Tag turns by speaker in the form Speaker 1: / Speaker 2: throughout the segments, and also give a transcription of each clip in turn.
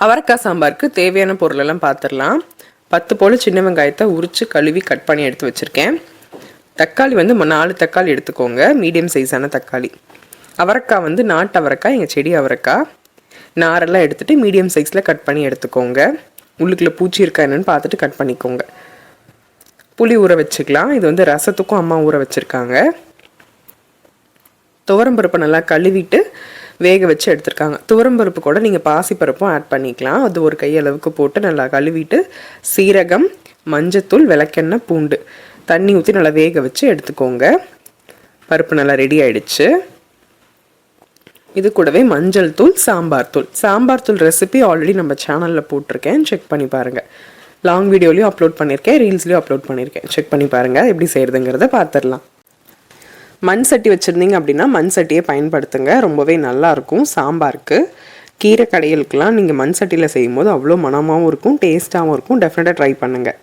Speaker 1: அவரைக்காய் சாம்பாருக்கு தேவையான பொருளெல்லாம் பார்த்துடலாம் பத்து போல் சின்ன வெங்காயத்தை உரித்து கழுவி கட் பண்ணி எடுத்து வச்சுருக்கேன். தக்காளி வந்து ம- நாலு தக்காளி எடுத்துக்கோங்க. மீடியம் சைஸான தக்காளி. அவரைக்காய் வந்து நாட்டு அவரைக்காய் எங்கள் செடி அவரைக்காய். நாரெல்லாம் எடுத்துகிட்டு மீடியம் சைஸில் கட் பண்ணி எடுத்துக்கோங்க. உள்ளுக்குள்ளே பூச்சி இருக்கா என்னென்னு பார்த்துட்டு கட் பண்ணிக்கோங்க. புளி ஊற வச்சுக்கலாம். இது வந்து ரசத்துக்கும் அம்மா ஊற வச்சுருக்காங்க. துவரம்பருப்பை நல்லா கழுவிட்டு வேக வச்சு எடுத்திருக்காங்க. துவரம்பருப்பு கூட நீங்கள் பாசிப்பருப்பும் ஆட் பண்ணிக்கலாம். அது ஒரு கையளவுக்கு போட்டு நல்லா கழுவிட்டு சீரகம் மஞ்சத்தூள் விளக்கெண்ணெய் பூண்டு தண்ணி ஊற்றி நல்லா வேக வச்சு எடுத்துக்கோங்க. பருப்பு நல்லா ரெடி ஆயிடுச்சு. இது கூடவே மஞ்சள் தூள் சாம்பார் தூள். சாம்பார் தூள் ரெசிபி ஆல்ரெடி நம்ம சேனலில் போட்டிருக்கேன். செக் பண்ணி பாருங்கள் லாங் வீடியோலையும் அப்லோட் பண்ணியிருக்கேன் ரீல்ஸ்லையும் அப்லோட் பண்ணியிருக்கேன் செக் பண்ணி பாருங்கள் எப்படி செய்கிறதுங்கிறத பார்த்துடலாம். மண் சட்டி வச்சுருந்தீங்க அப்படின்னா மண் சட்டியை பயன்படுத்துங்க. ரொம்பவே நல்லாயிருக்கும் சாம்பாருக்கு. கீரை கடைகளுக்கெலாம் நீங்கள் மண் சட்டியில் செய்யும்போது அவ்வளோ மணமாகவும் இருக்கும் டேஸ்ட்டாகவும் இருக்கும். டெஃபினட்டாக ட்ரை பண்ணுங்கள்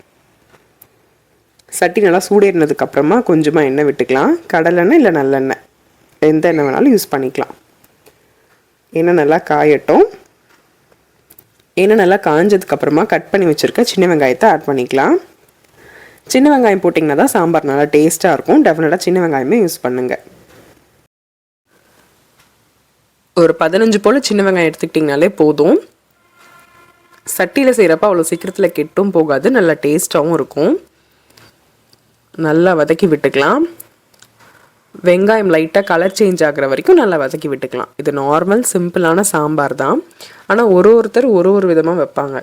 Speaker 1: சட்டி நல்லா சூடேறினதுக்கப்புறமா கொஞ்சமாக எண்ணெய் விட்டுக்கலாம். கடலெண்ணெய் இல்லை நல்லெண்ணெய். எந்த எண்ணெய் வேணாலும் யூஸ் பண்ணிக்கலாம். எண்ணெய் நல்லா காயட்டும். எண்ணெய் நல்லா காஞ்சதுக்கப்புறமா கட் பண்ணி வச்சுருக்க சின்ன வெங்காயத்தை ஆட் பண்ணிக்கலாம். சின்ன வெங்காயம் போட்டிங்கன்னா தான் சாம்பார் நல்லா டேஸ்ட்டாக இருக்கும். டெஃபினட்டாக சின்ன வெங்காயமே யூஸ் பண்ணுங்கள் ஒரு பதினஞ்சு போல் சின்ன வெங்காயம் எடுத்துக்கிட்டிங்கனாலே போதும். சட்டியில் செய்கிறப்ப அவ்வளோ சீக்கிரத்தில் கெட்டும் போகாது. நல்லா டேஸ்ட்டாகவும் இருக்கும். நல்லா வதக்கி விட்டுக்கலாம். வெங்காயம் லைட்டாக கலர் சேஞ்ச் ஆகுற வரைக்கும் நல்லா வதக்கி விட்டுக்கலாம். இது நார்மல் சிம்பிளான சாம்பார் தான். ஆனால் ஒரு ஒருத்தர் ஒரு ஒரு விதமாக வைப்பாங்க.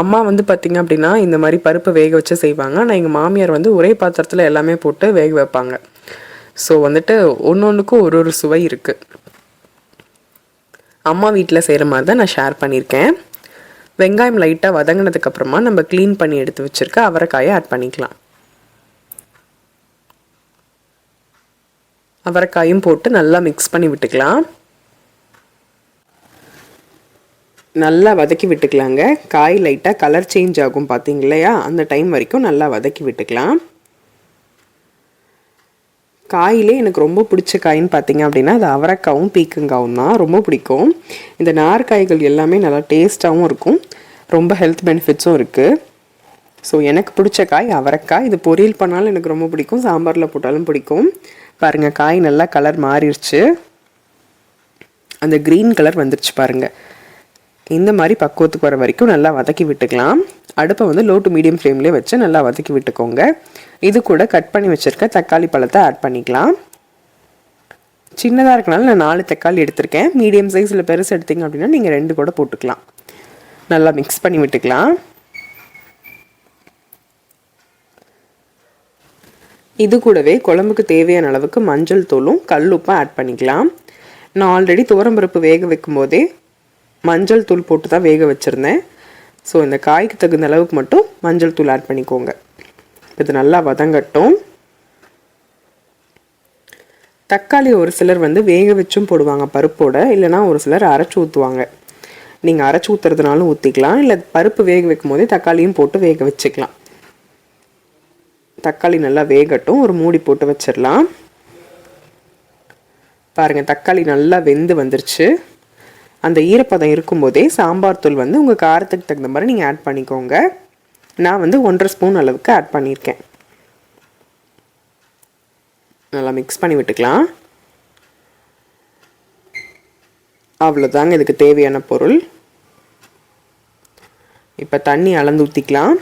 Speaker 1: அம்மா வந்து பார்த்திங்க அப்படின்னா இந்த மாதிரி பருப்பு வேக வச்சு செய்வாங்க. ஆனால் எங்கள் மாமியார் வந்து ஒரே பாத்திரத்தில் எல்லாமே போட்டு வேக வைப்பாங்க. ஸோ வந்துட்டு ஒன்று ஒன்றுக்கும் ஒரு ஒரு சுவை இருக்குது அம்மா வீட்டில் செய்கிற மாதிரி தான் நான் ஷேர் பண்ணியிருக்கேன். வெங்காயம் லைட்டாக வதங்கினதுக்கப்புறமா நம்ம க்ளீன் பண்ணி எடுத்து வச்சுருக்க அவரைக்காயை ஆட் பண்ணிக்கலாம். அவரைக்காயும் போட்டு நல்லா மிக்ஸ் பண்ணி விட்டுக்கலாம். நல்லா வதக்கி விட்டுக்கலாங்க. காய் லைட்டாக கலர் சேஞ்ச் ஆகும் பார்த்தீங்க இல்லையா அந்த டைம் வரைக்கும் நல்லா வதக்கி விட்டுக்கலாம். காயிலே எனக்கு ரொம்ப பிடிச்ச காயின்னு பார்த்தீங்க அப்படின்னா அது அவரைக்காவும் பீக்கங்காவும் தான். ரொம்ப பிடிக்கும். இந்த நார்காய்கள் எல்லாமே நல்லா டேஸ்ட்டாகவும் இருக்கும். ரொம்ப ஹெல்த் பெனிஃபிட்ஸும் இருக்குது ஸோ எனக்கு பிடிச்ச காய் அவரைக்காய். இது பொரியல் பண்ணாலும் எனக்கு ரொம்ப பிடிக்கும். சாம்பாரில் போட்டாலும் பிடிக்கும். பாருங்கள் காய் நல்லா கலர் மாறிடுச்சு. அந்த க்ரீன் கலர் வந்துருச்சு பாருங்கள் இந்த மாதிரி பக்குவத்துக்கு வர வரைக்கும் நல்லா வதக்கி விட்டுக்கலாம். அடுப்பை வந்து லோ டு மீடியம் ஃப்ளேம்லேயே வச்சு நல்லா வதக்கி விட்டுக்கோங்க. இது கூட கட் பண்ணி வச்சுருக்க தக்காளி பழத்தை ஆட் பண்ணிக்கலாம். சின்னதாக இருக்கனால நான் நாலு தக்காளி எடுத்திருக்கேன். மீடியம் சைஸில் பெருசு எடுத்தீங்க அப்படின்னா நீங்கள் ரெண்டு கூட போட்டுக்கலாம். நல்லா மிக்ஸ் பண்ணி விட்டுக்கலாம். இது கூடவே குழம்புக்கு தேவையான அளவுக்கு மஞ்சள் தூளும் கல் உப்பும் ஆட் பண்ணிக்கலாம். நான் ஆல்ரெடி துவரம்பருப்பு வேக வைக்கும் போதே மஞ்சள் தூள் போட்டு தான் வேக வச்சுருந்தேன். ஸோ இந்த காய்க்கு தகுந்த அளவுக்கு மட்டும் மஞ்சள் தூள் ஆட் பண்ணிக்கோங்க. இது நல்லா வதங்கட்டும். தக்காளி ஒரு சிலர் வந்து வேக வச்சும் போடுவாங்க பருப்போட இல்லைனா ஒரு சிலர் அரைச்சி ஊற்றுவாங்க நீங்கள் அரைச்சி ஊற்றுறதுனாலும் ஊற்றிக்கலாம் இல்லை பருப்பு வேக வைக்கும் போதே தக்காளியும் போட்டு வேக வச்சுக்கலாம். தக்காளி நல்லா வேகட்டும் ஒரு மூடி போட்டு வச்சிடலாம். பாருங்கள் தக்காளி நல்லா வெந்து வந்துருச்சு. அந்த ஈரப்பதம் இருக்கும்போதே சாம்பார் தூள் வந்து உங்கள் காரத்துக்கு தகுந்த மாதிரி நீங்கள் ஆட் பண்ணிக்கோங்க. நான் வந்து ஒன்றரை ஸ்பூன் அளவுக்கு ஆட் பண்ணியிருக்கேன். நல்லா மிக்ஸ் பண்ணி விட்டுக்கலாம். அவ்வளோதாங்க இதுக்கு தேவையான பொருள். இப்போ தண்ணி அளந்து ஊற்றிக்கலாம்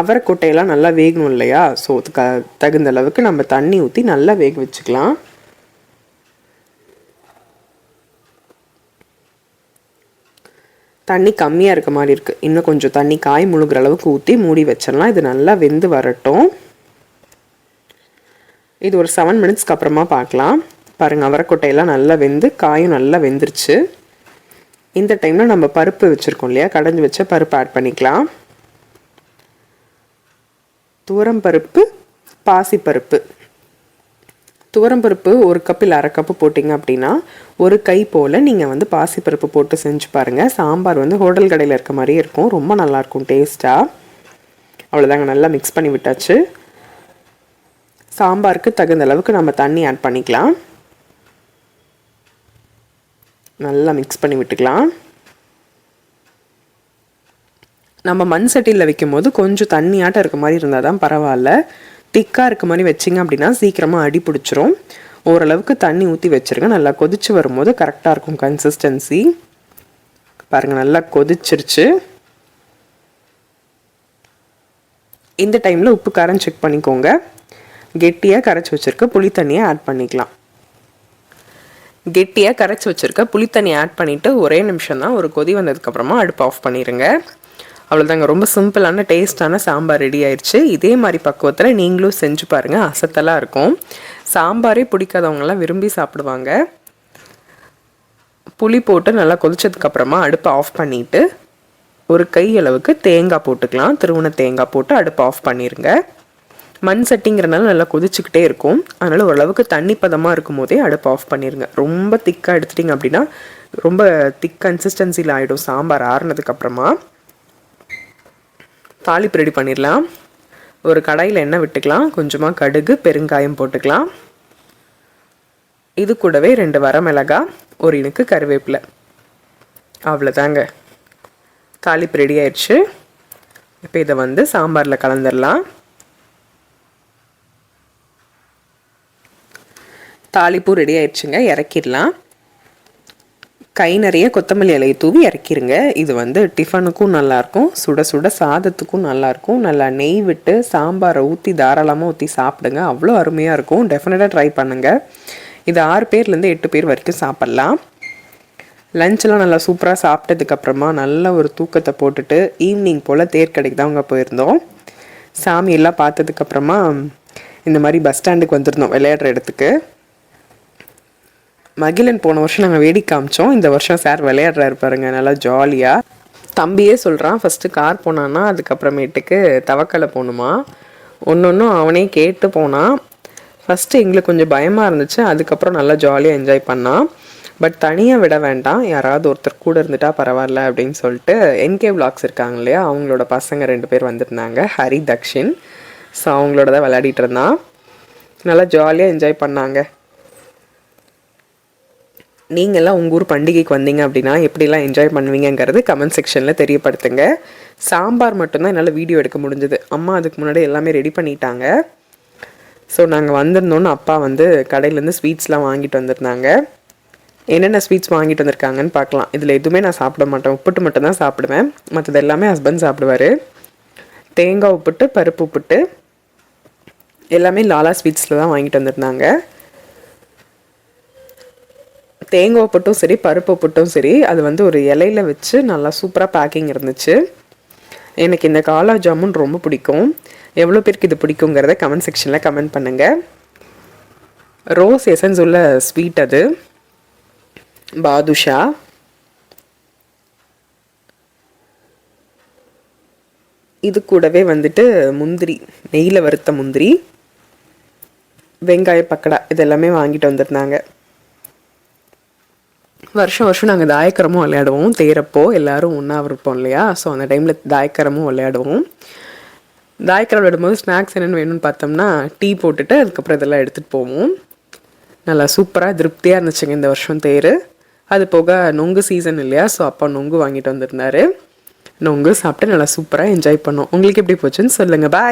Speaker 1: அவரைக்கொட்டையெல்லாம் நல்லா வேகணும் இல்லையா? ஸோ அதுக்கு தகுந்த அளவுக்கு நம்ம தண்ணி ஊற்றி நல்லா வேக வச்சுக்கலாம். தண்ணி கம்மியாக இருக்க மாதிரி இருக்குது இன்னும் கொஞ்சம் தண்ணி காய் முழுகிற அளவுக்கு ஊற்றி மூடி வச்சிடலாம். இது நல்லா வெந்து வரட்டும். இது ஒரு செவன் மினிட்ஸ்க்கு அப்புறமா பார்க்கலாம். பாருங்கள் அவரைக்கொட்டையெல்லாம் நல்லா வெந்து காயும் நல்லா வெந்துருச்சு. இந்த டைமில் நம்ம பருப்பு வச்சுருக்கோம் இல்லையா? கடைஞ்சி வச்ச பருப்பு ஆட் பண்ணிக்கலாம். துவரம் பருப்பு பாசிப்பருப்பு. துவரம்பருப்பு ஒரு கப் இல்லை அரை கப்பு போட்டிங்க அப்படின்னா ஒரு கை போல் நீங்கள் வந்து பாசிப்பருப்பு போட்டு செஞ்சு பாருங்கள் சாம்பார் வந்து ஹோட்டல் கடையில் இருக்க மாதிரியே இருக்கும். ரொம்ப நல்லாயிருக்கும் டேஸ்ட்டாக அவ்வளோதாங்க நல்லா மிக்ஸ் பண்ணி விட்டாச்சு. சாம்பாருக்கு தகுந்த அளவுக்கு நம்ம தண்ணி ஆட் பண்ணிக்கலாம். நல்லா மிக்ஸ் பண்ணி விட்டுக்கலாம். நம்ம மண் சட்டியில் வைக்கும் போது கொஞ்சம் தண்ணியாட்டம் இருக்க மாதிரி இருந்தால் தான் பரவாயில்ல. திக்காக இருக்க மாதிரி வச்சிங்க அப்படின்னா சீக்கிரமாக அடி பிடிச்சிரும். ஓரளவுக்கு தண்ணி ஊற்றி வச்சுருங்க. நல்லா கொதிச்சு வரும்போது கரெக்டாக இருக்கும் கன்சிஸ்டன்சி பாருங்கள் நல்லா கொதிச்சிருச்சு. இந்த டைமில் உப்பு காரம் செக் பண்ணிக்கோங்க. கெட்டியாக கரைச்சி வச்சுருக்க புளி தண்ணியை ஆட் பண்ணிக்கலாம். கெட்டியாக கரைச்சி வச்சுருக்க புளி ஆட் பண்ணிவிட்டு ஒரே நிமிஷம் தான் ஒரு கொதி வந்ததுக்கப்புறமா அடுப்பு ஆஃப் பண்ணிடுங்க அவ்வளோதாங்க ரொம்ப சிம்பிளான டேஸ்டான சாம்பார் ரெடி ஆயிடுச்சு இதே மாதிரி பக்குவத்தில் நீங்களும் செஞ்சு பாருங்கள் அசத்தலாக இருக்கும். சாம்பாரே பிடிக்காதவங்களாம் விரும்பி சாப்பிடுவாங்க. புளி போட்டு நல்லா கொதிச்சதுக்கப்புறமா அடுப்பை ஆஃப் பண்ணிவிட்டு ஒரு கை அளவுக்கு தேங்காய் போட்டுக்கலாம். திருவண தேங்காய் போட்டு அடுப்பை ஆஃப் பண்ணிடுங்க மண் சட்டிங்கிறனால நல்லா கொதிச்சுக்கிட்டே இருக்கும். அதனால் ஓரளவுக்கு தண்ணி பதமாக இருக்கும் போதே அடுப்பு ஆஃப் பண்ணிடுங்க ரொம்ப திக்காக எடுத்துட்டிங்க அப்படின்னா ரொம்ப திக் கன்சிஸ்டன்சியில் ஆகிடும் சாம்பார் ஆறுனதுக்கப்புறமா தாளிப்பு ரெடி பண்ணிடலாம். ஒரு கடாயில் எண்ணெய் விட்டுக்கலாம். கொஞ்சமாக கடுகு பெருங்காயம் போட்டுக்கலாம். இது கூடவே ரெண்டு வரமிளகா ஒரு இனுக்கு கருவேப்பிலை. அவ்வளோதாங்க தாளிப்பு ரெடி ஆயிடுச்சு. இப்போ இதை வந்து சாம்பாரில் கலந்துடலாம். தாளிப்பும் ரெடி ஆயிடுச்சுங்க. இறக்கிடலாம். கை நிறைய கொத்தமல்லி இலையை தூவி இறக்கிருங்க. இது வந்து டிஃபனுக்கும் நல்லாயிருக்கும் சுட சுட சாதத்துக்கும் நல்லாயிருக்கும் நல்லா நெய் விட்டு சாம்பாரை ஊற்றி தாராளமாக ஊற்றி சாப்பிடுங்க. அவ்வளோ அருமையாக இருக்கும். டெஃபினட்டாக ட்ரை பண்ணுங்கள் இது ஆறு பேர்லேருந்து எட்டு பேர் வரைக்கும் சாப்பிட்லாம். லஞ்செலாம் நல்லா சூப்பராக சாப்பிட்டதுக்கப்புறமா நல்ல ஒரு தூக்கத்தை போட்டுட்டு ஈவினிங் போல் தேர்க்கடைக்கு தான் அங்கே போயிருந்தோம். சாமியெல்லாம் பார்த்ததுக்கப்புறமா இந்த மாதிரி பஸ் ஸ்டாண்டுக்கு வந்திருந்தோம் விளையாடுற இடத்துக்கு. மகிழன் போன வருஷம் நாங்கள் வேடி காமிச்சோம். இந்த வருஷம் சார் விளையாடுறாரு பாருங்க நல்லா ஜாலியாக தம்பியே சொல்கிறான் ஃபஸ்ட்டு கார் போனான்னா அதுக்கப்புறமேட்டுக்கு தவக்கலை போகணுமா? ஒன்று ஒன்றும் அவனே கேட்டு போனான். ஃபஸ்ட்டு எங்களுக்கு கொஞ்சம் பயமாக இருந்துச்சு அதுக்கப்புறம் நல்லா ஜாலியாக என்ஜாய் பண்ணான். பட் தனியாக விட வேண்டாம் யாராவது ஒருத்தர் கூட இருந்துட்டா பரவாயில்ல அப்படின்னு சொல்லிட்டு என்கே விளாக்ஸ் இருக்காங்க இல்லையா அவங்களோட பசங்க ரெண்டு பேர் வந்திருந்தாங்க ஹரி தக்ஷின். ஸோ அவங்களோட தான் விளையாடிட்டு இருந்தான். நல்லா ஜாலியாக என்ஜாய் பண்ணாங்க. நீங்கள்லாம் உங்கள் ஊர் பண்டிகைக்கு வந்தீங்க அப்படின்னா எப்படிலாம் என்ஜாய் பண்ணுவீங்கிறது கமெண்ட் செக்ஷனில் தெரியப்படுத்துங்க. சாம்பார் மட்டும்தான் என்னால் வீடியோ எடுக்க முடிஞ்சது. அம்மா அதுக்கு முன்னாடி எல்லாமே ரெடி பண்ணிட்டாங்க. ஸோ நாங்கள் வந்திருந்தோன்னு அப்பா வந்து கடையிலேருந்து ஸ்வீட்ஸ்லாம் வாங்கிட்டு வந்திருந்தாங்க. என்னென்ன ஸ்வீட்ஸ் வாங்கிட்டு வந்திருக்காங்கன்னு பார்க்கலாம். இதில் எதுவுமே நான் சாப்பிட மாட்டேன். உப்புட்டு மட்டும் தான் சாப்பிடுவேன். மற்றது எல்லாமே ஹஸ்பண்ட் சாப்பிடுவார். தேங்காய் உப்புட்டு பருப்பு உப்புட்டு எல்லாமே லாலா ஸ்வீட்ஸில் தான் வாங்கிட்டு வந்திருந்தாங்க. தேங்காய் புட்டும் சரி பருப்பு புட்டும் சரி அது வந்து ஒரு இலையில வச்சு நல்லா சூப்பராக பேக்கிங் இருந்துச்சு. எனக்கு இந்த காலா ஜாமுன் ரொம்ப பிடிக்கும். எவ்வளோ பேருக்கு இது பிடிக்குங்கிறத கமெண்ட் செக்ஷனில் கமெண்ட் பண்ணுங்கள் ரோஸ் எசன்ஸ் உள்ள ஸ்வீட் அது. பாதுஷா. இது கூடவே வந்துட்டு முந்திரி நெய்யில் வறுத்த முந்திரி. வெங்காய பக்கடா இதெல்லாமே வாங்கிட்டு வந்திருந்தாங்க. வருஷம் வருஷம் நாங்கள் தாயக்கரமும் விளையாடுவோம். தேரப்போ எல்லோரும் ஒன்றா இருப்போம் இல்லையா? ஸோ அந்த டைமில் தாயக்கரமும் விளையாடுவோம். தாயக்கரம் விளையாடும்போது ஸ்நாக்ஸ் என்னென்னு வேணும்னு பார்த்தோம்னா டீ போட்டுட்டு அதுக்கப்புறம் இதெல்லாம் எடுத்துகிட்டு போவோம். நல்லா சூப்பராக திருப்தியாக இருந்துச்சுங்க இந்த வருஷம் தேர். அது போக நொங்கு சீசன் இல்லையா? ஸோ அப்பா நொங்கு வாங்கிட்டு வந்திருந்தாரு. நொங்கு சாப்பிட்டு நல்லா சூப்பராக என்ஜாய் பண்ணோம். உங்களுக்கு எப்படி போச்சுன்னு சொல்லுங்கள் பாய்